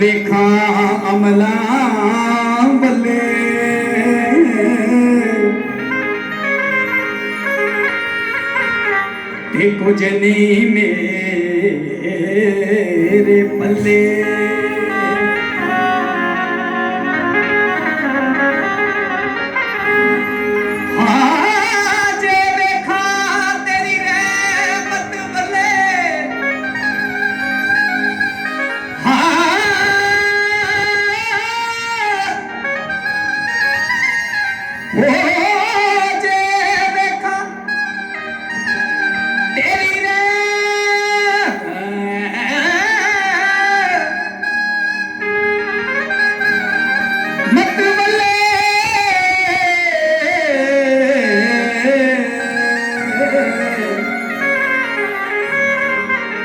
देखा अमला बले कुछ नहीं मेरे पल्ले।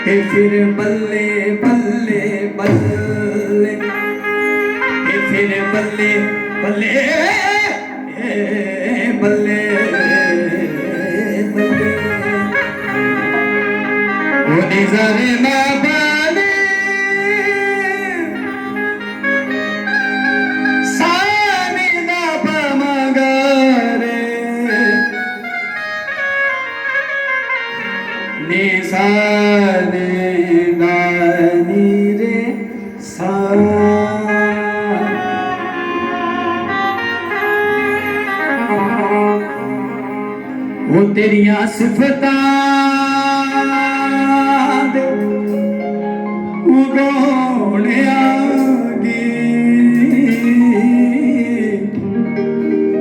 के फिर बल्ले बल्ले बल्ले। के फिर बल्ले बल्ले बल्ले बल्ले। वो निजर ना ਤੇਰੀਆਂ ਸਿਫਤਾਂ ਦੇ ਉਗੋਣਿਆ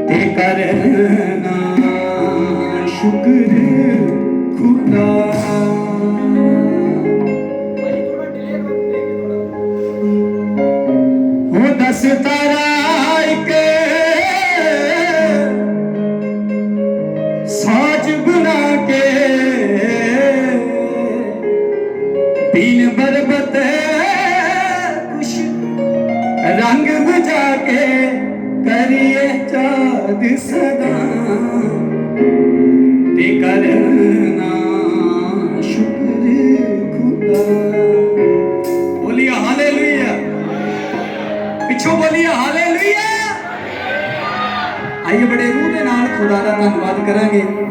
ਤੇ ਕਰਨਾ ਸ਼ੁਕਰ ਖੁਦਾ। के दिन रंग बुझा के करिए चाँद सदा। ते करना शुक्र खुदा बोलिए हाले लुया पिछो बोलिए हाले लुया आइए बड़े रूह के नाल खुदा का धन्यवाद करेंगे।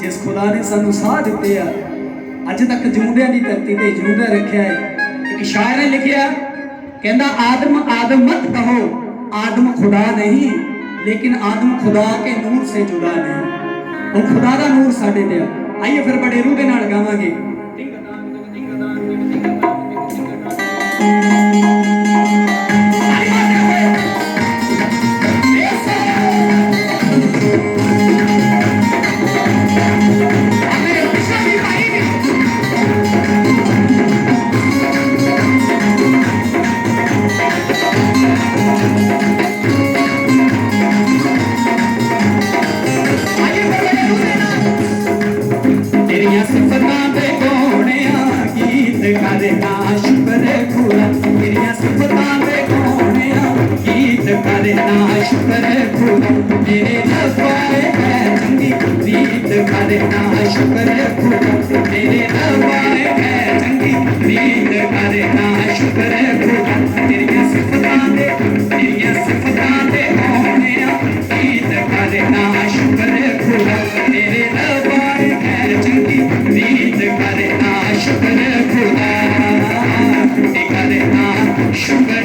ਜਿਸ ਖੁਦਾ ਨੇ ਸਾਨੂੰ ਸਾਹ ਦਿੱਤੇ ਆ, ਅੱਜ ਤੱਕ ਜਿਉਂਦਿਆਂ ਦੀ ਧਰਤੀ ਤੇ ਜਿਉਂਦਾ ਰੱਖਿਆ ਹੈ ਇੱਕ ਸ਼ਾਇਰ ਨੇ ਲਿਖਿਆ, ਕਹਿੰਦਾ, ਆਦਮ ਆਦਮ ਮਤ ਕਹੋ, ਆਦਮ ਖੁਦਾ ਨਹੀਂ, ਲੇਕਿਨ ਆਦਮ ਖੁਦਾ ਕੇ ਨੂਰ ਸੇ ਜੁੜਾ ਨਹੀਂ। ਉਹ ਖੁਦਾ ਦਾ ਨੂਰ ਸਾਡੇ ਤੇ ਆਈਏ ਫਿਰ ਬੜੇ ਰੂਹ ਦੇ ਨਾਲ ਗਾਵਾਂਗੇ। शुक्र खुदा तेरे दबाए है चंगी नींद भरे ना शुक्र खुदा तेरिया सिफतां दे तेरिया सिफतां दे होने नींद भरे ना शुक्र खुदा तेरे दबाए है चंगी नींद भरे ना शुक्र खुदा तेरे ना शुक्र